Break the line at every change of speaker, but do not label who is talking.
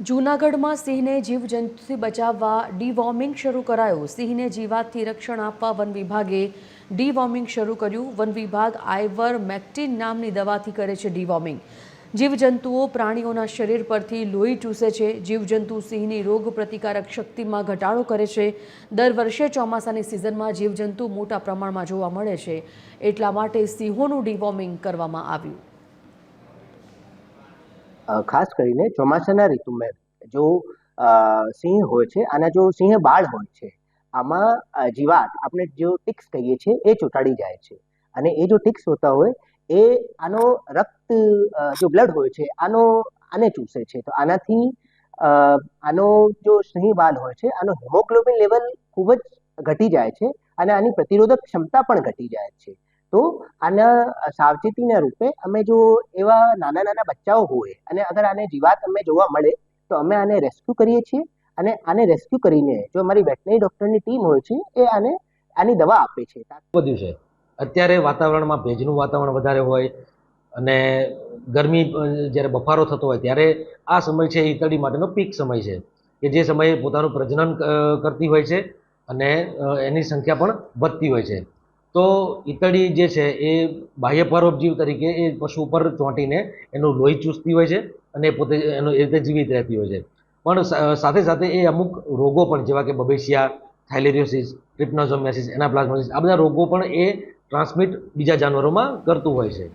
જૂનાગઢમાં સિંહને જીવજંતુથી બચાવવા ડીવોર્મિંગ શરૂ કરાયું. સિંહને જીવાતથી રક્ષણ આપવા વન વિભાગે ડીવોર્મિંગ શરૂ કર્યું. વન વિભાગ આઈવર મેક્ટિન નામની દવાથી કરે છે ડીવોર્મિંગ. જીવજંતુઓ પ્રાણીઓના શરીર પરથી લોહી ચૂસે છે. જીવજંતુ સિંહની રોગ પ્રતિકારક શક્તિમાં ઘટાડો કરે છે. દર વર્ષે ચોમાસાની સિઝનમાં જીવજંતુ મોટા પ્રમાણમાં જોવા મળે છે. એટલા માટે સિંહોનું ડીવોર્મિંગ કરવામાં આવ્યું.
ખાસ કરીને ચોમાસાના ઋતુમાં જો સિંહ હોય છે અને જો સિંહ બાળ હોય છે, આમાં જીવાત આપણે જો ટિક્સ કહીએ છીએ, એ ચોંટાડી જાય છે. અને એ જો ટિક્સ હોતા હોય, એ આનો રક્ત જો બ્લડ હોય છે, આનો, આને ચૂસે છે. તો આનાથી આનો જો સિંહ બાળ હોય છે, આનો હિમોગ્લોબિન લેવલ ખૂબ જ ઘટી જાય છે અને આની પ્રતિરોધક ક્ષમતા પણ ઘટી જાય છે. તો આના સાવચેતીના રૂપે અમે જો એવા નાના નાના બચ્ચાઓ હોય અને અગર આને જીવાત અમે જોવા મળે, તો અમે આને રેસ્ક્યુ કરીએ છીએ અને આને રેસ્ક્યુ કરીને જો અમારી વેટનરી ડોક્ટરની ટીમ હોય છે, એ આને આની દવા આપે છે.
વધ્યું છે. અત્યારે વાતાવરણમાં ભેજનું વાતાવરણ વધારે હોય અને ગરમી જ્યારે બફારો થતો હોય ત્યારે આ સમય છે ઈતળી માટેનો પીક સમય છે કે જે સમયે પોતાનું પ્રજનન કરતી હોય છે અને એની સંખ્યા પણ વધતી હોય છે. તો ઈતળી જે છે એ બાહ્ય પરોપજીવ તરીકે એ પશુ ઉપર ચોંટીને એનું લોહી ચૂસતી હોય છે અને પોતે એનો એ રીતે જીવિત રહેતી હોય છે. પણ સાથે સાથે એ અમુક રોગો પણ જેવા કે બબેશિયા થાઇલેરિયોસિસ ટ્રિપ્નોઝોમિયાસિસ એનાપ્લાઝમોસિસ આ બધા રોગો પણ એ ટ્રાન્સમિટ બીજા જાનવરોમાં કરતું હોય છે.